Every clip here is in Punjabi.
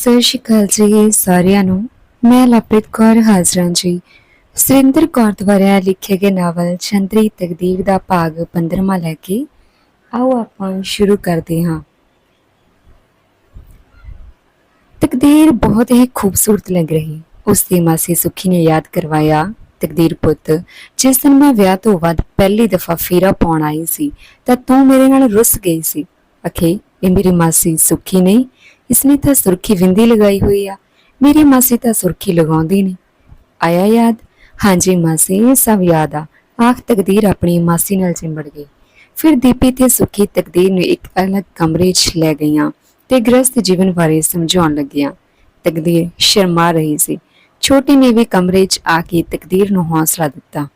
ਸਤਿ ਸ਼੍ਰੀ ਅਕਾਲ ਜੀ ਸਾਰਿਆਂ ਨੂੰ। ਮੈਂ ਲਵਪ੍ਰੀਤ ਕੌਰ ਹਾਜ਼ਰਾਂ ਜੀ। ਸੁਰਿੰਦਰ ਕੌਰ ਦੁਆਰਾ ਲਿਖੇ ਗਏ ਨਾਵਲ ਚੰਦਰੀ ਤਕਦੀਰ ਦਾ ਭਾਗ 15ਵਾਂ ਲੈ ਕੇ ਆਓ ਆਪਾਂ ਸ਼ੁਰੂ ਕਰਦੇ ਹਾਂ। ਤਕਦੀਰ ਬਹੁਤ ਹੀ ਖੂਬਸੂਰਤ ਲੱਗ ਰਹੀ। ਉਸ ਦੀ ਮਾਸੀ ਸੁਖੀ ਨੇ ਯਾਦ ਕਰਵਾਇਆ ਤਕਦੀਰ ਪੁੱਤ, ਜਿਸ ਦਿਨ ਮੈਂ ਵਿਆਹ ਤੋਂ ਵੱਧ ਪਹਿਲੀ ਦਫਾ ਫੇਰਾ ਪਾਉਣ ਆਈ ਸੀ, ਤਾਂ ਤੂੰ ਮੇਰੇ ਨਾਲ ਰੁੱਸ ਗਈ ਸੀ। ਅਖੇ, ਇਹ ਮੇਰੀ ਮਾਸੀ ਸੁਖੀ ਨਹੀਂ ਇਸਨੇ ਤਾਂ ਸੁਰਖੀ ਵਿੰਦੀ ਲਗਾਈ ਹੋਈ ਆ। ਮੇਰੀ ਮਾਸੀ ਤਾਂ ਸੁਰਖੀ ਲਗਾਉਂਦੀ ਨਹੀਂ ਆਇਆ ਯਾਦ? ਹਾਂਜੀ ਮਾਸੀ, ਇਹ ਸਭ ਯਾਦ ਆ। ਆਖ ਤਕਦੀਰ ਆਪਣੀ ਮਾਸੀ ਨਾਲ ਚਿੰਬੜ ਗਈ। ਫਿਰ ਦੀਪੀ ਤੇ ਸੁਖੀ ਤਕਦੀਰ ਨੂੰ ਇੱਕ ਅਲੱਗ ਕਮਰੇ 'ਚ ਲੈ ਗਈਆਂ ਤੇ ਗ੍ਰਸਤ ਜੀਵਨ ਬਾਰੇ ਸਮਝਾਉਣ ਲੱਗੀਆਂ। ਤਕਦੀਰ ਸ਼ਰਮਾ ਰਹੀ ਸੀ। ਛੋਟੀ ਨੇ ਵੀ ਕਮਰੇ 'ਚ ਆ ਕੇ ਤਕਦੀਰ ਨੂੰ ਹੌਸਲਾ ਦਿੱਤਾ।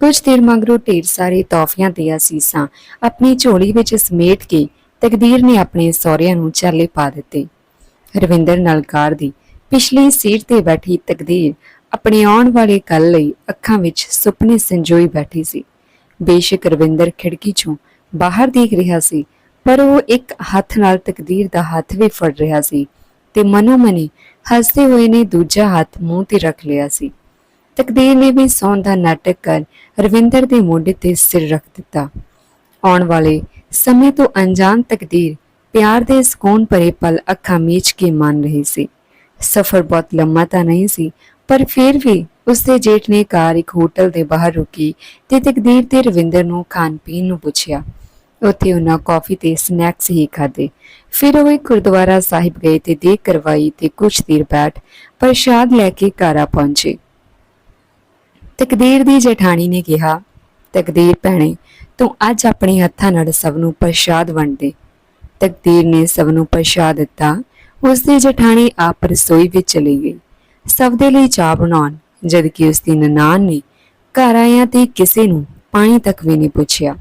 ਕੁਝ ਦੇਰ ਮਗਰੋਂ ਢੇਰ ਸਾਰੇ ਤੋਹਫਿਆਂ ਦੀਆਂ ਸੀਸਾਂ ਆਪਣੀ ਝੋਲੀ ਵਿੱਚ ਸਮੇਟ ਕੇ ਤਕਦੀਰ ਨੇ ਆਪਣੇ ਸਹੁਰਿਆਂ ਨੂੰ ਚਾਲੇ ਪਾ ਦਿੱਤੇ। ਰਵਿੰਦਰ ਨਲਕਾਰ ਦੀ ਪਿਛਲੀ ਸੀਟ ਤੇ ਬੈਠੀ ਤਕਦੀਰ ਆਪਣੇ ਆਉਣ ਵਾਲੇ ਕੱਲ ਲਈ ਅੱਖਾਂ ਵਿੱਚ ਸੁਪਨੇ ਸੰਜੋਈ ਬੈਠੀ ਸੀ। ਬੇਸ਼ੱਕ ਰਵਿੰਦਰ ਖਿੜਕੀ ਚੋਂ ਬਾਹਰ ਦੇਖ ਰਿਹਾ ਸੀ, ਪਰ ਉਹ ਇੱਕ ਹੱਥ ਨਾਲ ਤਕਦੀਰ ਦਾ ਹੱਥ ਵੀ ਫੜ ਰਿਹਾ ਸੀ ਤੇ ਮਨੋ ਮਨੀ ਹੱਸਦੇ ਹੋਏ ਨੇ ਦੂਜਾ ਹੱਥ ਮੂੰਹ ਤੇ ਰੱਖ ਲਿਆ ਸੀ। ਤਕਦੀਰ ਨੇ ਵੀ ਸੌਣ ਦਾ ਨਾਟਕ ਕਰ ਰਵਿੰਦਰ ਦੇ ਮੋਢੇ ਤੇ ਸਿਰ ਰੱਖ ਦਿੱਤਾ। ਆਉਣ ਵਾਲੇ ਸਮੇਂ ਤੋਂ ਅਣਜਾਣ ਤਕਦੀਰ, ਪਿਆਰ ਦੇ ਸਕੂਨ ਭਰੇ ਪਲ ਅੱਖਾਂ ਮੀਚ ਕੇ ਮੰਨ ਰਹੀ ਸੀ। ਸਫ਼ਰ ਬਹੁਤ ਲੰਮਾ ਤਾਂ ਨਹੀਂ ਸੀ, ਪਰ ਫਿਰ ਵੀ ਉਸਦੇ ਜੇਠ ਨੇ ਕਾਰ ਇੱਕ ਹੋਟਲ ਦੇ ਬਾਹਰ ਰੁਕੀ ਤੇ ਤਕਦੀਰ ਤੇ ਰਵਿੰਦਰ ਨੂੰ ਖਾਣ ਪੀਣ ਨੂੰ ਪੁੱਛਿਆ। ਉੱਥੇ ਉਹਨਾਂ ਕਾਫੀ ਤੇ ਸਨੈਕਸ ਹੀ ਖਾਦੇ ਫਿਰ ਉਹ ਇੱਕ ਗੁਰਦੁਆਰਾ ਸਾਹਿਬ ਗਏ ਤੇ ਦੇਖ ਕਰਵਾਈ ਤੇ ਕੁਝ ਦੇਰ ਬੈਠ ਪ੍ਰਸ਼ਾਦ ਲੈ ਕੇ ਘਰ ਪਹੁੰਚੇ। ਤਕਦੀਰ ਦੀ ਜਠਾਣੀ ਨੇ ਕਿਹਾ ਤਕਦੀਰ ਭੈਣੇ, ਤੂੰ ਅੱਜ ਆਪਣੇ ਹੱਥਾਂ ਨਾਲ ਸਭ ਨੂੰ ਪ੍ਰਸ਼ਾਦ ਵੰਡ ਦੇ। ਤਕਦੀਰ ਨੇ ਸਭ ਨੂੰ ਪ੍ਰਸ਼ਾਦ ਦਿੱਤਾ। ਉਸ ਦੀ ਜਠਾਣੀ ਆਪ ਰਸੋਈ ਵਿੱਚ ਚਲੀ ਗਈ। ਸਭ ਦੇ ਲਈ ਚਾਹ ਬਣਾਉਣ ਜਦ ਕਿ ਉਸ ਦੀ ਨਨਾਣ ਨੇ ਘਰ ਆਇਆ ਤੇ ਕਿਸੇ ਨੂੰ ਪਾਣੀ ਤੱਕ ਵੀ ਨਹੀਂ ਪੁੱਛਿਆ।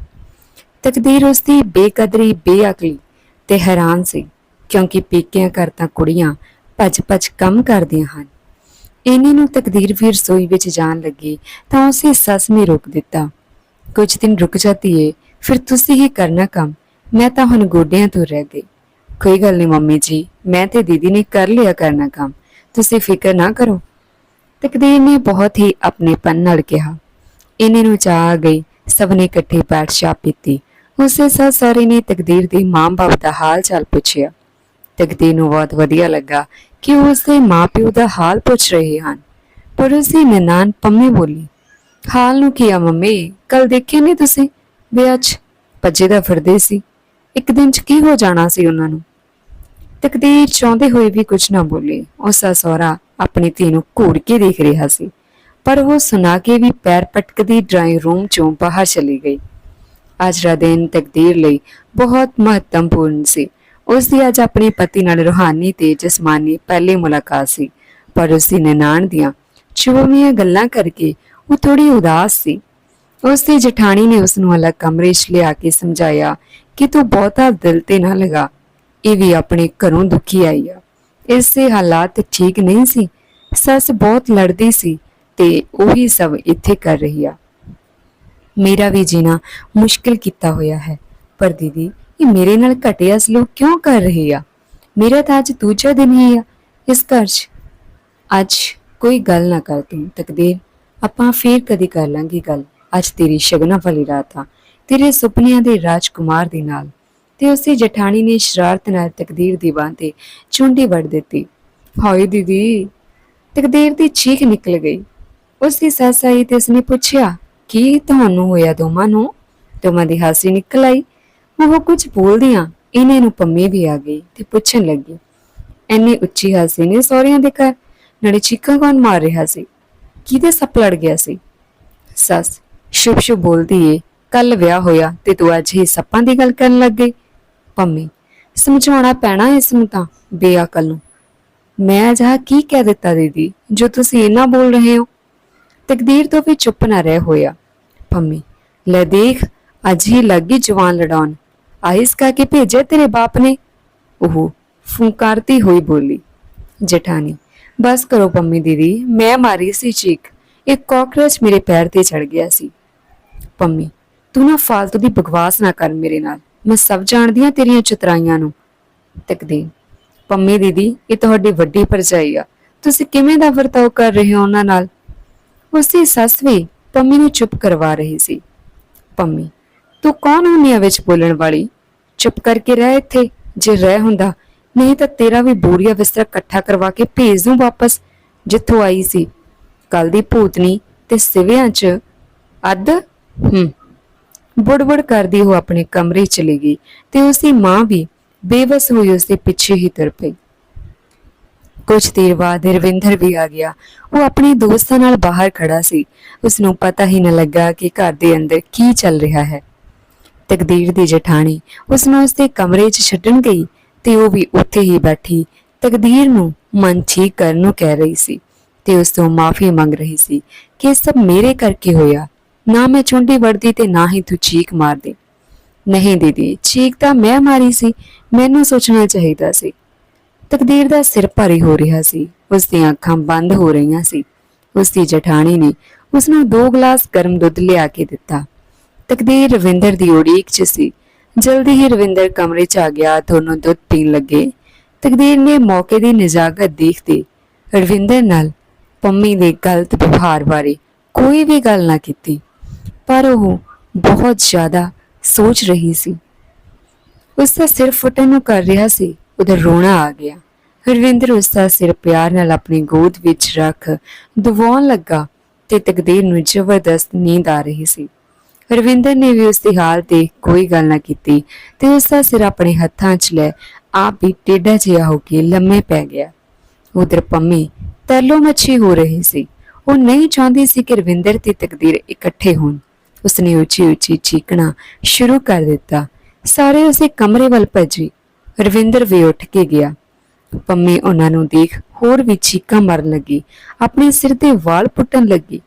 ਤਕਦੀਰ ਉਸ ਦੀ ਬੇਕਦਰੀ, ਬੇਅਕਲੀ ਤੇ ਹੈਰਾਨ ਸੀ, ਕਿਉਂਕਿ ਪੇਕਿਆਂ ਘਰ ਤਾਂ ਕੁੜੀਆਂ ਭੱਜ-ਭੱਜ ਕੰਮ ਕਰਦੀਆਂ ਹਨ। ਇਹਨੇ ਨੂੰ ਤਕਦੀਰ ਵੀ ਰਸੋਈ ਵਿੱਚ ਜਾਣ ਲੱਗੀ ਤਾਂ ਉਸੇ ਸੱਸ ਨੇ ਰੋਕ ਦਿੱਤਾ। ਕੁਝ ਦਿਨ ਰੁਕ ਜਾਤੀ ਏ, ਫਿਰ ਤੁਸੀਂ ਹੀ ਕਰਨਾ ਕੰਮ, ਮੈਂ ਤਾਂ ਹੁਣ ਗੋਡਿਆਂ ਤੋਂ ਰਹਿ ਗਈ। ਕੋਈ ਗੱਲ ਨਹੀਂ ਮੰਮੀ ਜੀ, ਮੈਂ ਤੇ ਦੀਦੀ ਨੇ ਕਰ ਲਿਆ ਕਰਨਾ ਕੰਮ, ਤੁਸੀਂ ਫਿਕਰ ਨਾ ਕਰੋ। ਤਕਦੀਰ ਨੇ ਬਹੁਤ ਹੀ ਆਪਣੇਪਨ ਨਾਲ ਕਿਹਾ। ਇਹਨੇ ਨੂੰ ਚਾਹ ਆ ਗਈ, ਸਭ ਨੇ ਇਕੱਠੇ ਬੈਠ ਚਾਹ ਪੀਤੀ। ਉਸੇ ਸਾਥ ਸਾਰੇ ਨੇ ਤਕਦੀਰ ਦੇ ਮਾਂ-ਬਾਪ ਦਾ ਹਾਲ ਚਾਲ ਪੁੱਛਿਆ। ਤਕਦੀਰ ਨੂੰ ਬਹੁਤ ਵਧੀਆ ਲੱਗਾ ਕਿ ਉਹ ਉਸਦੇ ਮਾਪਿਓ ਦਾ ਹਾਲ ਪੁੱਛ ਰਹੇ ਹਨ। ਪਰ ਉਸਦੀ ਨਨਾਣ ਪੰਮੀ ਬੋਲੀ ਹਾਲ ਨੂੰ ਕੀ ਆ ਮੰਮੀ? ਕੱਲ ਦੇਖਿਆ ਨਹੀਂ ਤੁਸੀਂ? ਵਿਆਹ ਭੱਜੇ ਦਾ ਫਿਰਦੇ ਸੀ। ਇੱਕ ਦਿਨ 'ਚ ਕੀ ਹੋ ਜਾਣਾ ਸੀ ਉਹਨਾਂ ਨੂੰ? ਤਕਦੀਰ ਚਾਹੁੰਦੇ ਹੋਏ ਵੀ ਕੁਝ ਨਾ ਬੋਲੀ। ਉਸ ਦਾ ਸਹੁਰਾ ਆਪਣੀ ਧੀ ਨੂੰ ਘੂਰ ਕੇ ਦੇਖ ਰਿਹਾ ਸੀ। ਪਰ ਉਹ ਸੁਣਾ ਕੇ ਵੀ ਪੈਰ ਪਟਕਦੀ ਡਰਾਇੰਗ ਰੂਮ ਚੋਂ ਬਾਹਰ ਚਲੀ ਗਈ। ਅੱਜ ਦਾ ਦਿਨ ਤਕਦੀਰ ਲਈ ਬਹੁਤ ਮਹੱਤਵਪੂਰਨ ਸੀ। ਉਸ ਦੀ ਅੱਜ ਆਪਣੇ ਪਤੀ ਨਾਲ ਰੂਹਾਨੀ ਤੇ ਜਿਸਮਾਨੀ ਪਹਿਲੀ ਮੁਲਾਕਾਤ ਸੀ। ਪਰ ਉਸ ਦੀ ਨਨਾਣ ਦੀਆਂ ਚੁਭਵੀਆਂ ਗੱਲਾਂ ਕਰਕੇ ਉਹ ਥੋੜੀ ਉਦਾਸ ਸੀ। ਉਸ ਦੀ ਜਠਾਣੀ ਨੇ ਉਸ ਨੂੰ ਅਲੱਗ ਕਮਰੇ 'ਚ ਲਿਆ ਕੇ ਸਮਝਾਇਆ ਕਿ ਤੂੰ ਬਹੁਤਾ ਦਿਲ ਤੇ ਨਾ ਲਗਾ, ਇਹ ਵੀ ਆਪਣੇ ਘਰੋਂ ਦੁਖੀ ਆਈ ਆ। ਇਸ ਦੇ ਹਾਲਾਤ ਠੀਕ ਨਹੀਂ ਸੀ। ਸੱਸ ਬਹੁਤ ਲੜਦੀ ਸੀ ਤੇ ਉਹੀ ਸਭ ਇੱਥੇ ਕਰ ਰਹੀ ਆ। ਮੇਰਾ ਵੀ ਜੀਣਾ ਮੁਸ਼ਕਿਲ ਕੀਤਾ ਹੋਇਆ ਹੈ, ਪਰ ਦੀਦੀ, ਇਹ ਮੇਰੇ ਨਾਲ ਘਟਿਆ ਸਲੂਕ ਕਿਉਂ ਕਰ ਰਹੀ ਆ? ਮੇਰਾ ਤਾਂ ਅੱਜ ਦੂਜਾ ਦਿਨ ਹੀ ਆ ਇਸ ਘਰ 'ਚ। ਅੱਜ ਕੋਈ ਗੱਲ ਨਾ ਕਰ ਤੂੰ, ਤਕਦੀਰ। ਆਪਾਂ ਫੇਰ ਕਦੀ ਕਰ ਲਾਂਗੇ ਗੱਲ। ਅੱਜ ਤੇਰੀ ਸ਼ਗਨਾਂ ਵਾਲੀ ਰਾਤ ਆ। ਤੇਰੇ ਸੁਪਨਿਆਂ ਦੇ ਰਾਜਕੁਮਾਰ ਦੇ ਨਾਲ। ਤੇ ਉਸੇ ਜਠਾਣੀ ਨੇ ਸ਼ਰਾਰਤ ਨਾਲ ਤਕਦੀਰ ਦੀ ਬਾਂਹ ਤੇ ਚੁੰਡੀ ਵੜ ਦਿੱਤੀ। ਹਾਏ ਦੀਦੀ, ਤਕਦੀਰ ਦੀ ਚੀਖ ਨਿਕਲ ਗਈ। ਉਸ ਦੀ ਸੱਸ ਆਈ ਤੇ ਉਸਨੇ ਪੁੱਛਿਆ, ਕੀ ਤੁਹਾਨੂੰ ਹੋਇਆ ਦੋਵਾਂ ਨੂੰ? ਦੋਵਾਂ ਦੀ ਹਾਸੀ ਨਿਕਲ ਆਈ? ਉਹ ਕੁਝ ਬੋਲਦੀਆਂ ਇਹਨੇ ਨੂੰ ਪੰਮੀ ਵੀ ਆ ਗਈ ਤੇ ਪੁੱਛਣ ਲੱਗੀ। ਐਨੀ ਉੱਚੀ ਹਾਸੀ ਨੇ ਸਹੁਰਿਆਂ ਦੇ ਘਰ। ਨੜੇ ਚੀਕਾਂ ਕੌਣ ਮਾਰ ਰਿਹਾ ਸੀ? ਕਿਹਦੇ ਸੱਪ ਲੜ ਗਿਆ ਸੀ? ਸੱਸ, ਸ਼ੁਭ ਸ਼ੁਭ ਬੋਲਦੀ ਏ ਕੱਲ ਵਿਆਹ ਹੋਇਆ ਤੇ ਤੂੰ ਅੱਜ ਹੀ ਸੱਪਾਂ ਦੀ ਗੱਲ ਕਰਨ ਲੱਗ ਗਈ। ਪੰਮੀ, ਸਮਝਾਉਣਾ ਪੈਣਾ ਇਸ ਨੂੰ ਤਾਂ, ਬੇਅਕਲ ਨੂੰ। ਮੈਂ ਅਜਾ ਕੀ ਕਹਿ ਦਿੱਤਾ ਦੀਦੀ, ਜੋ ਤੁਸੀਂ ਇੰਨਾ ਬੋਲ ਰਹੇ ਹੋ? ਤਕਦੀਰ ਤੋਂ ਵੀ ਚੁੱਪ ਨਾ ਰਹਿ ਹੋਇਆ। ਪੰਮੀ, ਲੈ ਦੇਖ, ਅੱਜ ਹੀ ਲੱਗੀ ਜਵਾਨ ਲੜਾਉਣ। ਆਇਸ ਕਾ ਕੇ ਭੇਜਿਆ ਤੇਰੇ ਬਾਪ ਨੇ? ਉਹ ਫੁੰਕਾਰਤੀ ਹੋਈ ਬੋਲੀ। ਜਠਾਣੀ ਬਸ ਕਰੋ ਪੰਮੀ ਦੀਦੀ, ਮੈਂ ਮਾਰੀ ਸੀ ਚੀਕ। ਇੱਕ ਕਾਕਰੋਚ ਮੇਰੇ ਪੈਰ ਤੇ ਚੜ ਗਿਆ ਸੀ। ਪੰਮੀ, ਤੂੰ ਨਾ ਫਾਲਤੂ ਦੀ ਬਕਵਾਸ ਨਾ ਕਰ ਮੇਰੇ ਨਾਲ। ਮੈਂ ਸਭ ਜਾਣਦੀ ਹਾਂ ਤੇਰੀਆਂ ਚਤਰਾਈਆਂ ਨੂੰ। ਤਕਦੀਰ ਪੰਮੀ ਦੀਦੀ, ਇਹ ਤੁਹਾਡੀ ਵੱਡੀ ਭਰਜਾਈ ਆ। ਤੁਸੀਂ ਕਿਵੇਂ ਦਾ ਵਰਤਾਓ ਕਰ ਰਹੇ ਹੋ ਉਹਨਾਂ ਨਾਲ? ਉਸਦੀ ਸੱਸ ਵੀ ਪੰਮੀ ਨੂੰ ਚੁੱਪ ਕਰਵਾ ਰਹੀ ਸੀ। ਪੰਮੀ, ਤੂੰ ਕੌਣ ਹੁੰਨੀ ਆ ਵਿੱਚ ਬੋਲਣ ਵਾਲੀ? ਚੁੱਪ ਕਰਕੇ ਰਹਿ ਇੱਥੇ, ਜੇ ਰਹਿ ਹੁੰਦਾ ਨਹੀਂ ਤਾਂ ਤੇਰਾ ਵੀ ਬੋਰੀਆ ਬਿਸਤਰਾ ਇਕੱਠਾ ਕਰਵਾ ਕੇ ਭੇਜ ਦੂੰ ਵਾਪਸ, ਜਿੱਥੋਂ ਆਈ ਸੀ। ਕੱਲ ਦੀ ਭੂਤਨੀ ਤੇ ਸਿਵਿਆਂ 'ਚ ਅੱਧ, ਹੂੰ, ਬੁੜਬੁੜ ਕਰਦੀ ਉਹ ਆਪਣੇ ਕਮਰੇ ਚਲੀ ਗਈ ਤੇ ਉਸਦੀ ਮਾਂ ਵੀ ਬੇਵਸ ਹੋਈ ਉਸਦੇ ਪਿੱਛੇ ਹੀ ਤੁਰ ਪਈ। ਕੁਝ ਦੇਰ ਬਾਅਦ ਰਵਿੰਦਰ ਵੀ ਆ ਗਿਆ। ਉਹ ਆਪਣੇ ਦੋਸਤਾਂ ਨਾਲ ਬਾਹਰ ਖੜਾ ਸੀ। ਉਸ ਨੂੰ ਪਤਾ ਹੀ ਨਾ ਲੱਗਾ ਕਿ ਘਰ ਦੇ ਅੰਦਰ ਕੀ ਚੱਲ ਰਿਹਾ ਹੈ। ਤਕਦੀਰ ਦੀ ਜਠਾਣੀ ਉਸ ਨੂੰ ਉਸਦੇ ਕਮਰੇ 'ਚ ਛੱਡਣ ਗਈ ਤੇ ਉਹ ਵੀ ਉੱਥੇ ਹੀ ਬੈਠੀ ਤਕਦੀਰ ਨੂੰ ਮਨ ਠੀਕ ਕਰਨ ਨੂੰ ਕਹਿ ਰਹੀ ਸੀ ਤੇ ਉਸ ਤੋਂ ਮਾਫੀ ਮੰਗ ਰਹੀ ਸੀ ਕਿ ਇਹ ਸਭ ਮੇਰੇ ਕਰਕੇ ਹੋਇਆ, ਨਾ ਮੈਂ ਚੁੰਡੀ ਵੜਦੀ ਤੇ ਨਾ ਹੀ ਤੂੰ ਚੀਕ ਮਾਰਦੀ। ਨਹੀਂ ਦੀਦੀ ਚੀਕ ਤਾਂ ਮੈਂ ਮਾਰੀ ਸੀ, ਮੈਨੂੰ ਸੋਚਣਾ ਚਾਹੀਦਾ ਸੀ। ਤਕਦੀਰ ਦਾ ਸਿਰ ਭਾਰੀ ਹੋ ਰਿਹਾ ਸੀ, ਉਸ ਦੀਆਂ ਅੱਖਾਂ ਬੰਦ ਹੋ ਰਹੀਆਂ ਸੀ। ਉਸ ਦੀ ਜਠਾਣੀ ਨੇ ਉਸ ਨੂੰ ਦੋ ਗਲਾਸ ਗਰਮ ਦੁੱਧ ਲਿਆ ਕੇ ਦਿੱਤਾ। ਤਕਦੀਰ ਰਵਿੰਦਰ ਦੀ ਉਡੀਕ 'ਚ ਸੀ ਜਲਦੀ ਹੀ ਰਵਿੰਦਰ ਕਮਰੇ 'ਚ ਆ ਗਿਆ, ਦੋਨੋਂ ਦੁੱਧ ਪੀਣ ਲੱਗੇ। ਤਕਦੀਰ ਨੇ ਮੌਕੇ ਦੀ ਨਜ਼ਾਕਤ ਦੇਖਦੇ ਰਵਿੰਦਰ ਨਾਲ ਪੰਮੀ ਦੇ ਗਲਤ ਵਿਵਹਾਰ ਬਾਰੇ ਕੋਈ ਵੀ ਗੱਲ ਨਾ ਕੀਤੀ, ਪਰ ਉਹ ਬਹੁਤ ਜ਼ਿਆਦਾ ਸੋਚ ਰਹੀ ਸੀ। ਉਸ ਦਾ ਸਿਰ ਫੁੱਟਣ ਨੂੰ ਕਰ ਰਿਹਾ ਸੀ, ਉਧਰ ਰੋਣਾ ਆ ਗਿਆ। ਹਰਵਿੰਦਰ ਉਸ ਦਾ ਸਿਰ ਪਿਆਰ ਨਾਲ ਆਪਣੀ ਗੋਦ ਵਿੱਚ ਰੱਖ ਦਵਾਉਣ ਲੱਗਾ ਤੇ ਤਕਦੀਰ ਨੂੰ ਜ਼ਬਰਦਸਤ ਨੀਂਦ ਆ ਰਹੀ ਸੀ। ਰਵਿੰਦਰ ਨੇ ਵੀ ਉਸ ਦੀ ਹਾਲ ਦੇਖ ਕੋਈ ਗੱਲ ਨਾ ਕੀਤੀ ਤੇ ਉਸ ਦਾ ਸਿਰ ਆਪਣੇ ਹੱਥਾਂ 'ਚ ਲੈ ਆਪ ਵੀ ਟੇਢਾ ਜਿਹਾ ਹੋ ਕੇ ਲੰਮੇ ਪੈ ਗਿਆ। ਉਧਰ ਪੰਮੀ ਤਰਲੋ ਮੱਛੀ ਹੋ ਰਹੀ ਸੀ। ਉਹ ਨਹੀਂ ਚਾਹੁੰਦੀ ਸੀ ਕਿ ਰਵਿੰਦਰ ਤੇ ਤਕਦੀਰ ਇਕੱਠੇ ਹੋਣ। ਉਸਨੇ ਉੱਚੀ ਉੱਚੀ ਚੀਕਣਾ ਸ਼ੁਰੂ ਕਰ ਦਿੱਤਾ। ਸਾਰੇ ਉਸੇ ਕਮਰੇ ਵੱਲ ਭੱਜੇ। ਰਵਿੰਦਰ ਵੀ ਉੱਠ ਕੇ ਗਿਆ। ਪੰਮੀ ਉਹਨਾਂ ਨੂੰ ਦੇਖ ਹੋਰ ਵੀ ਚੀਕਾਂ ਮਾਰਨ ਲੱਗੀ। ਆਪਣੇ ਸਿਰ ਦੇ ਵਾਲ ਪੁੱਟਣ ਲੱਗੀ।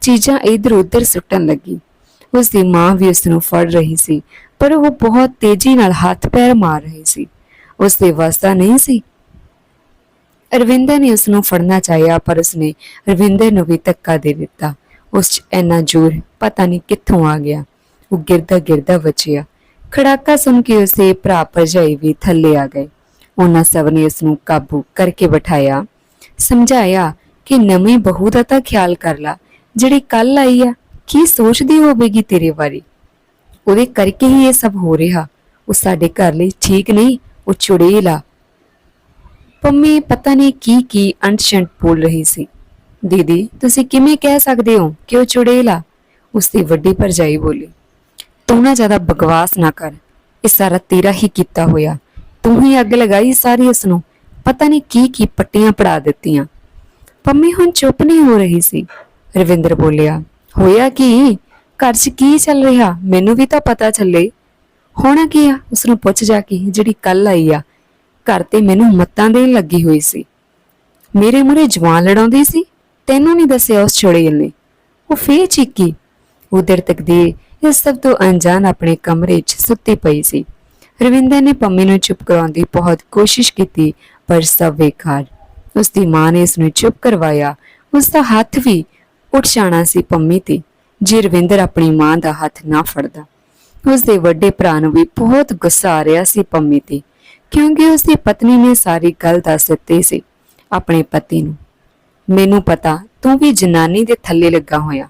ਚੀਜ਼ਾਂ ਇਧਰ ਉਧਰ ਸੁੱਟਣ ਲੱਗੀ। ਉਸ ਦੀ ਮਾਂ ਵੀ ਉਸ ਨੂੰ ਫੜ ਰਹੀ ਸੀ, ਪਰ ਉਹ ਬਹੁਤ ਤੇਜ਼ੀ ਨਾਲ ਹੱਥ ਪੈਰ ਮਾਰ ਰਹੀ ਸੀ। ਉਸ ਦੇ ਵਾਸਤਾ ਨਹੀਂ ਸੀ। ਅਰਵਿੰਦਰ ਨੇ ਉਸ ਨੂੰ ਫੜਨਾ ਚਾਹਿਆ, ਪਰ ਉਸਨੇ ਰਵਿੰਦਰ ਨੂੰ ਵੀ ਧੱਕਾ ਦੇ ਦਿੱਤਾ। ਉਸ 'ਚ ਇੰਨਾ ਜ਼ੋਰ ਪਤਾ ਨਹੀਂ ਕਿੱਥੋਂ ਆ ਗਿਆ। ਉਹ ਗਿਰਦਾ ਗਿਰਦਾ ਬਚਿਆ। ਖੜਾਕਾ ਸੁਣ ਕੇ ਉਸਦੇ ਭਰਾ ਭਰਜਾਈ ਵੀ ਥੱਲੇ ਆ ਗਏ। ਉਹਨਾਂ ਸਭ ਨੇ ਉਸ ਨੂੰ ਕਾਬੂ ਕਰਕੇ ਬਿਠਾਇਆ। ਸਮਝਾਇਆ ਕਿ ਨਵੀਂ ਬਹੂ ਦਾ ਤਾਂ ਖਿਆਲ ਕਰ ਲਾ, ਜਿਹੜੀ ਕੱਲ ਆਈ ਆ ਕੀ ਸੋਚਦੀ ਹੋਵੇਗੀ ਤੇਰੇ ਬਾਰੇ? ਉਹਦੇ ਕਰਕੇ ਹੀ ਇਹ ਸਭ ਹੋ ਰਿਹਾ। ਉਹ ਸਾਡੇ ਘਰ ਲਈ ਠੀਕ ਨਹੀਂ, ਉਹ ਚੁੜੇਲ ਆ ਪੰਮੀ, ਪਤਾ ਨਹੀਂ ਕੀ ਕੀ ਅਣਛੰਟ ਬੋਲ ਰਹੀ ਸੀ। ਦੀਦੀ, ਤੁਸੀਂ ਕਿਵੇਂ ਕਹਿ ਸਕਦੇ ਹੋ ਕਿ ਉਹ ਚੁੜੇਲ ਆ ਉਸ ਦੀ ਵੱਡੀ ਭਰਜਾਈ ਬੋਲੀ, ਤੂੰ ਨਾ ਜ਼ਿਆਦਾ ਬਕਵਾਸ ਨਾ ਕਰ। ਇਹ ਸਾਰਾ ਤੇਰਾ ਹੀ ਕੀਤਾ ਹੋਇਆ। ਤੂੰ ਹੀ ਅੱਗ ਲਗਾਈ ਸਾਰੀ ਇਸ ਨੂੰ ਪਤਾ ਨਹੀਂ ਕੀ ਕੀ ਪੱਟੀਆਂ ਪੜਾ ਦਿੱਤੀਆਂ। ਪੰਮੀ ਹੁਣ ਚੁੱਪ ਨਹੀਂ ਹੋ ਰਹੀ ਸੀ। ਰਵਿੰਦਰ ਬੋਲਿਆ ਹੋਇਆ ਕੀ? ਘਰ 'ਚ ਕੀ ਚੱਲ ਰਿਹਾ? ਮੈਨੂੰ ਵੀ ਤਾਂ ਪਤਾ ਚੱਲੇ। ਹੋਣਾ ਕੀ ਆ? ਉਸ ਨੂੰ ਪੁੱਛ ਜਾ ਕੇ ਜਿਹੜੀ ਕੱਲ ਆਈ ਆ। ਘਰ ਤੇ ਮੈਨੂੰ ਮੱਤਾਂ ਦੇਣ ਲੱਗੀ ਹੋਈ ਸੀ। ਮੇਰੇ ਮੂਹਰੇ ਜਵਾਨ ਲੜਾਉਂਦੀ ਸੀ? ਤੈਨੂੰ ਨਹੀਂ ਦੱਸਿਆ ਉਸ ਛੋੜੇਲ ਨੇ। ਉਹ ਫੇਰ ਚੀਕੀ। ਉਧਰ ਤਕਦੀਰ ਇਸ ਸਭ ਤੋਂ ਅਣਜਾਣ ਆਪਣੇ ਕਮਰੇ 'ਚ ਸੁੱਤੀ ਪਈ ਸੀ। ਰਵਿੰਦਰ ਨੇ ਪੰਮੀ ਨੂੰ ਚੁੱਪ ਕਰਾਉਣ ਦੀ ਬਹੁਤ ਕੋਸ਼ਿਸ਼ ਕੀਤੀ, ਪਰ ਸਭ ਬੇਕਾਰ। ਉਸ ਦੀ ਮਾਂ ਨੇ ਇਸ ਨੂੰ ਚੁੱਪ ਕਰਵਾਇਆ। ਉਸ ਦਾ ਹੱਥ ਵੀ ਉੱਠ ਜਾਣਾ ਸੀ ਪੰਮੀ ਤੇ। ਜੇ ਰਵਿੰਦਰ ਆਪਣੀ ਮਾਂ ਦਾ ਹੱਥ ਨਾ ਫੜਦਾ ਉਸ ਦੇ ਵੱਡੇ ਭਰਾ ਨੂੰ ਵੀ ਬਹੁਤ ਗੁੱਸਾ ਆ ਰਿਹਾ ਸੀ ਪੰਮੀ ਤੇ, ਕਿਉਂਕਿ ਉਸ ਦੀ ਪਤਨੀ ਨੇ ਸਾਰੀ ਗੱਲ ਦੱਸ ਦਿੱਤੀ ਸੀ ਆਪਣੇ ਪਤੀ ਨੂੰ। ਮੈਨੂੰ ਪਤਾ, ਤੂੰ ਵੀ ਜਨਾਨੀ ਦੇ ਥੱਲੇ ਲੱਗਾ ਹੋਇਆ।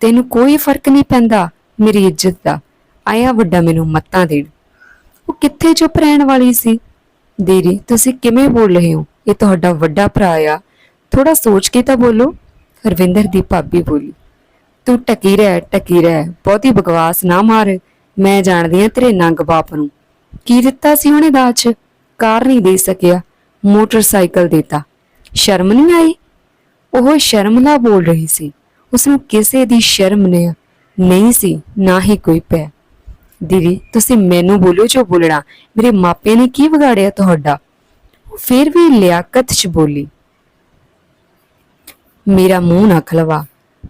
ਤੈਨੂੰ ਕੋਈ ਫ਼ਰਕ ਨਹੀਂ ਪੈਂਦਾ, ਮੇਰੀ ਇੱਜ਼ਤ ਦਾ। ਆਇਆ ਵੱਡਾ ਮੈਨੂੰ ਮੱਤਾਂ ਦੇਣ। ਉਹ ਕਿੱਥੇ ਚੁੱਪ ਰਹਿਣ ਵਾਲੀ ਸੀ? ਦੇਰੀ ਤੁਸੀਂ ਕਿਵੇਂ ਬੋਲ ਰਹੇ ਹੋ? ਇਹ ਤੁਹਾਡਾ ਵੱਡਾ ਭਰਾ ਆ। ਥੋੜਾ ਸੋਚ ਕੇ ਤਾਂ ਬੋਲੋ। ਰਵਿੰਦਰ ਦੀ ਭਾਬੀ ਬੋਲੀ, ਤੂੰ ਟਕੀ ਰਹਿ ਟਕੀ ਰਹਿ, ਬਹੁਤੀ ਬਕਵਾਸ ਨਾ ਮਾਰ, ਮੈਂ ਜਾਣਦੀ ਆ ਤੇਰੇ ਨੰਗ ਬਾਪ ਨੂੰ। ਕੀ ਦਿੱਤਾ ਸੀ ਉਹਨੇ ਦਾਜ ਕਾਰ ਨਹੀਂ ਦੇ ਸਕਿਆ, ਮੋਟਰਸਾਈਕਲ ਦਿੱਤਾ। ਸ਼ਰਮ ਨਹੀਂ ਆਈ? ਉਹ ਸ਼ਰਮ ਨਾਲ ਬੋਲ ਰਹੀ ਸੀ। ਉਸ ਨੂੰ ਕਿਸੇ ਦੀ ਸ਼ਰਮ ਨੇ ਨਹੀਂ ਸੀ, ਨਾ ਹੀ ਕੋਈ ਪੈ। ਦੀਦੀ, ਤੁਸੀਂ ਮੈਨੂੰ ਬੋਲੋ ਜੋ ਬੋਲਣਾ, ਮੇਰੇ ਮਾਪੇ ਨੇ ਕੀ ਵਿਗਾੜਿਆ ਤੁਹਾਡਾ? ਫਿਰ ਵੀ ਲਿਆਕਤ 'ਚ ਬੋਲੀ। ਮੇਰਾ ਮੂੰਹ ਨਾ ਖਲਵਾ।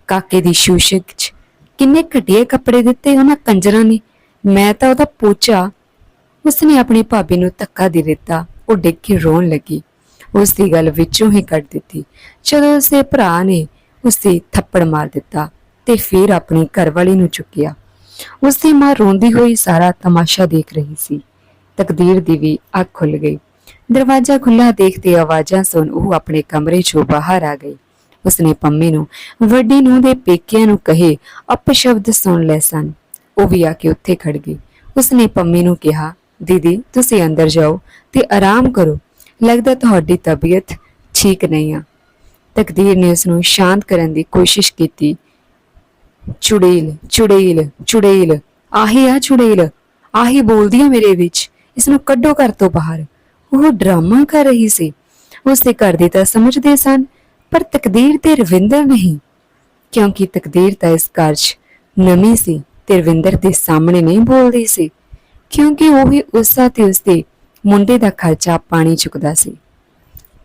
ਕਾਕੇ ਦੀ ਸ਼ੂਸ਼ਕ 'ਚ। ਕਿੰਨੇ ਘਟੀਏ ਕੱਪੜੇ ਦਿੱਤੇ ਉਹਨਾਂ ਕੰਜਰਾਂ ਨੇ। ਮੈਂ ਤਾਂ ਉਹਦਾ ਪੋਚਾ ਉਸਨੇ ਆਪਣੀ ਭਾਬੀ ਨੂੰ ਧੱਕਾ ਦੇ ਦਿੱਤਾ। ਉਹ ਡਿੱਗ ਕੇ ਰੋਣ ਲੱਗੀ। ਉਸ ਦੀ ਗੱਲ ਵਿੱਚੋਂ ਹੀ ਕੱਢ ਦਿੱਤੀ। ਜਦੋਂ ਉਸਦੇ ਭਰਾ ਨੇ ਉਸੇ ਥੱਪੜ ਮਾਰ ਦਿੱਤਾ ਤੇ ਫਿਰ ਆਪਣੀ ਘਰਵਾਲੀ ਨੂੰ ਚੁੱਕਿਆ। ਉਸਦੀ ਮਾਂ ਰੋਂਦੀ ਹੋਈ ਸਾਰਾ ਤਮਾਸ਼ਾ ਦੇਖ ਰਹੀ ਸੀ। ਤਕਦੀਰ ਦੀ ਵੀ ਅੱਖ ਖੁੱਲ ਗਈ। ਦਰਵਾਜ਼ਾ ਖੁੱਲਾ ਦੇਖਦੇ ਆਵਾਜ਼ਾਂ ਸੁਣ ਉਹ ਆਪਣੇ ਕਮਰੇ 'ਚੋਂ ਬਾਹਰ ਆ ਗਈ। ਉਸਨੇ ਪੰਮੀ ਨੂੰ ਵੱਡੀ ਨੂੰ ਦੇ ਪੇਕਿਆਂ ਨੂੰ ਕਹੇ, ਅਪਸ਼ਬਦ ਸੁਣ ਲੈ ਸਨ। ਉਹ ਵੀ ਆ ਕੇ ਉੱਥੇ ਖੜ ਗਈ। ਉਸਨੇ ਪੰਮੀ ਨੂੰ ਕਿਹਾ, ਦੀਦੀ, ਤੁਸੀਂ ਅੰਦਰ ਜਾਓ ਤੇ ਆਰਾਮ ਕਰੋ। ਲੱਗਦਾ ਤੁਹਾਡੀ ਤਬੀਅਤ ਠੀਕ ਨਹੀਂ ਆ। ਤਕਦੀਰ ਨੇ ਉਸ ਨੂੰ ਸ਼ਾਂਤ ਕਰਨ ਦੀ ਕੋਸ਼ਿਸ਼ ਕੀਤੀ। ਚੁੜੇਲ ਚੁੜੇਲ ਚੁੜੇਲ, ਆਹੀ ਆ ਚੁੜੇਲ, ਆਹੀ ਬੋਲਦੀ ਆ ਮੇਰੇ ਵਿੱਚ ਇਸ ਨੂੰ ਕੱਢੋ ਘਰ ਤੋਂ ਬਾਹਰ। ਉਹ ਡਰਾਮਾ ਕਰ ਰਹੀ ਸੀ। ਉਸ ਦੇ ਘਰ ਦੇ ਤਾਂ ਸਮਝਦੇ ਸਨ ਪਰ ਤਕਦੀਰ ਤੇ ਰਵਿੰਦਰ ਨਹੀਂ, ਕਿਉਂਕਿ ਤਕਦੀਰ ਤਾਂ ਇਸ ਘਰ ਨਵੀਂ ਸੀ ਤੇ ਰਵਿੰਦਰ ਦੇ ਸਾਹਮਣੇ ਨਹੀਂ ਬੋਲਦੀ ਸੀ, ਕਿਉਂਕਿ ਉਹ ਹੀ ਉਸਦਾ ਤੇ ਉਸਦੇ ਮੁੰਡੇ ਦਾ ਖਰਚਾ ਪਾਣੀ ਚੁੱਕਦਾ ਸੀ।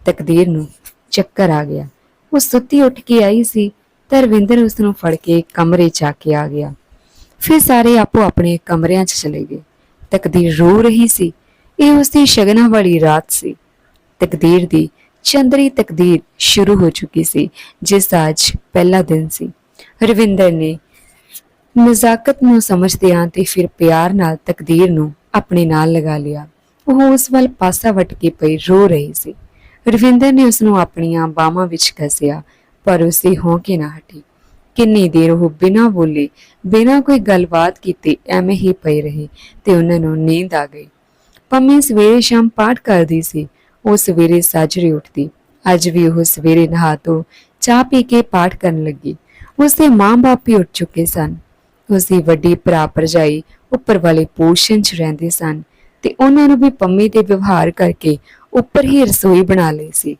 ਤਕਦੀਰ ਨੂੰ ਚੱਕਰ ਆ ਗਿਆ। ਉਹ ਸੁੱਤੀ ਉੱਠ ਕੇ ਆਈ ਸੀ ਤਾਂ ਰਵਿੰਦਰ ਉਸ ਨੂੰ ਫੜ ਕੇ ਕਮਰੇ 'ਚ ਆ ਕੇ ਆ ਗਿਆ। ਫਿਰ ਸਾਰੇ ਆਪੋ ਆਪਣੇ ਕਮਰਿਆਂ 'ਚ ਚਲੇ ਗਏ। ਤਕਦੀਰ ਰੋ ਰਹੀ ਸੀ। ਇਹ ਉਸ ਦੀ ਸ਼ਗਨਾਂ ਵਾਲੀ ਰਾਤ ਸੀ। ਤਕਦੀਰ ਦੀ ਚੰਦਰੀ ਤਕਦੀਰ ਸ਼ੁਰੂ ਹੋ ਚੁੱਕੀ ਸੀ, ਜਿਸ ਅੱਜ ਪਹਿਲਾ ਦਿਨ ਸੀ। ਰਵਿੰਦਰ ਨੇ ਨਜ਼ਾਕਤ ਨੂੰ ਸਮਝਦਿਆਂ ਤੇ ਫਿਰ ਪਿਆਰ ਨਾਲ ਤਕਦੀਰ ਨੂੰ ਆਪਣੇ ਨਾਲ ਲਗਾ ਲਿਆ। ਉਹ ਉਸ ਵੱਲ ਪਾਸਾ ਵਟ ਕੇ ਪਈ ਰੋ ਰਹੀ ਸੀ। ਰਵਿੰਦਰ ਨੇ ਉਸ ਨੂੰ ਆਪਣੀਆਂ ਬਾਹਾਂ ਵਿੱਚ ਕੱਸਿਆ ਪਰ ਉਸੇ ਹੌਂਕੇ ਨਾ ਹਟੀ। ਕਿੰਨੀ ਦੇਰ ਉਹ ਬਿਨਾਂ ਬੋਲੇ, ਬਿਨਾਂ ਕੋਈ ਗੱਲਬਾਤ ਕੀਤੇ, ਐਵੇਂ ਹੀ ਪਈ ਰਹੀ ਤੇ ਉਹਨਾਂ ਨੂੰ ਨੀਂਦ ਆ ਗਈ। ਪੰਮੀ ਸਵੇਰੇ ਸ਼ਾਮ ਪਾਠ ਕਰਦੀ ਸੀ ਉਹ ਸਵੇਰੇ ਸਾਜਰੇ ਉੱਠਦੀ। ਅੱਜ ਵੀ ਉਹ ਸਵੇਰੇ ਨਹਾ ਤੋਂ ਚਾਹ ਪੀ ਕੇ ਪਾਠ ਕਰਨ ਲੱਗੀ। ਉਸਦੇ ਮਾਂ-ਬਾਪ ਵੀ ਉੱਠ ਚੁੱਕੇ ਸਨ। ਉਸਦੀ ਵੱਡੀ ਭਰਾ ਭਰਜਾਈ ਉੱਪਰ ਵਾਲੇ ਪੋਰਸ਼ਨ 'ਚ ਰਹਿੰਦੇ ਸਨ ਤੇ ਉਹਨਾਂ ਨੂੰ ਵੀ ਪੰਮੀ ਦੇ ਵਿਵਹਾਰ ਕਰਕੇ ਉੱਪਰ ਹੀ ਰਸੋਈ ਬਣਾ ਲਈ ਸੀ।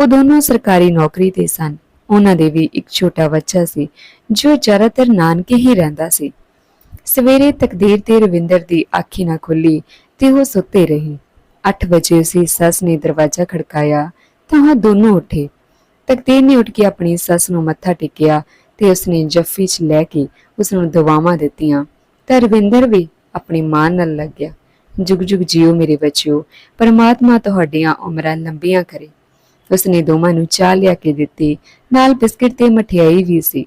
ਉਹ ਦੋਨੋਂ ਸਰਕਾਰੀ ਨੌਕਰੀ ਤੇ ਸਨ। ਉਹਨਾਂ ਦੇ ਵੀ ਇੱਕ ਛੋਟਾ ਬੱਚਾ ਸੀ, ਜੋ ਜ਼ਿਆਦਾਤਰ ਨਾਨਕੇ ਹੀ ਰਹਿੰਦਾ ਸੀ। ਸਵੇਰੇ ਤਕਦੀਰ ਤੇ ਰਵਿੰਦਰ ਦੀ ਅੱਖੀ ਨਾ ਖੁੱਲੀ ਤੇ ਉਹ ਸੁੱਤੇ ਰਹੀ। 8 ਵਜੇ ਉਸੀ ਸੱਸ ਨੇ ਦਰਵਾਜ਼ਾ ਖੜਕਾਇਆ ਤਾਂ ਉਹ ਦੋਨੋਂ ਉੱਠੇ। ਤਕਦੀਰ ਨੇ ਉੱਠ ਕੇ ਆਪਣੀ ਸੱਸ ਨੂੰ ਮੱਥਾ ਟੇਕਿਆ ਤੇ ਉਸਨੇ ਜੱਫੀ 'ਚ ਲੈ ਕੇ ਉਸ ਨੂੰ ਦੁਆਵਾਂ ਦਿੱਤੀਆਂ। ਤਾਂ ਰਵਿੰਦਰ ਵੀ ਆਪਣੀ ਮਾਂ ਨਾਲ ਲੱਗ ਗਿਆ। ਜੁਗ ਜੁਗ ਜਿਓ ਮੇਰੇ ਬੱਚਿਓ, ਪਰਮਾਤਮਾ ਤੁਹਾਡੀਆਂ ਉਮਰਾਂ ਲੰਬੀਆਂ ਕਰੇ। ਉਸਨੇ ਦੋਵਾਂ ਨੂੰ ਚਾਹ ਲਿਆ ਕੇ ਦਿੱਤੀ, ਨਾਲ ਬਿਸਕਟ ਤੇ ਮਠਿਆਈ ਵੀ ਸੀ।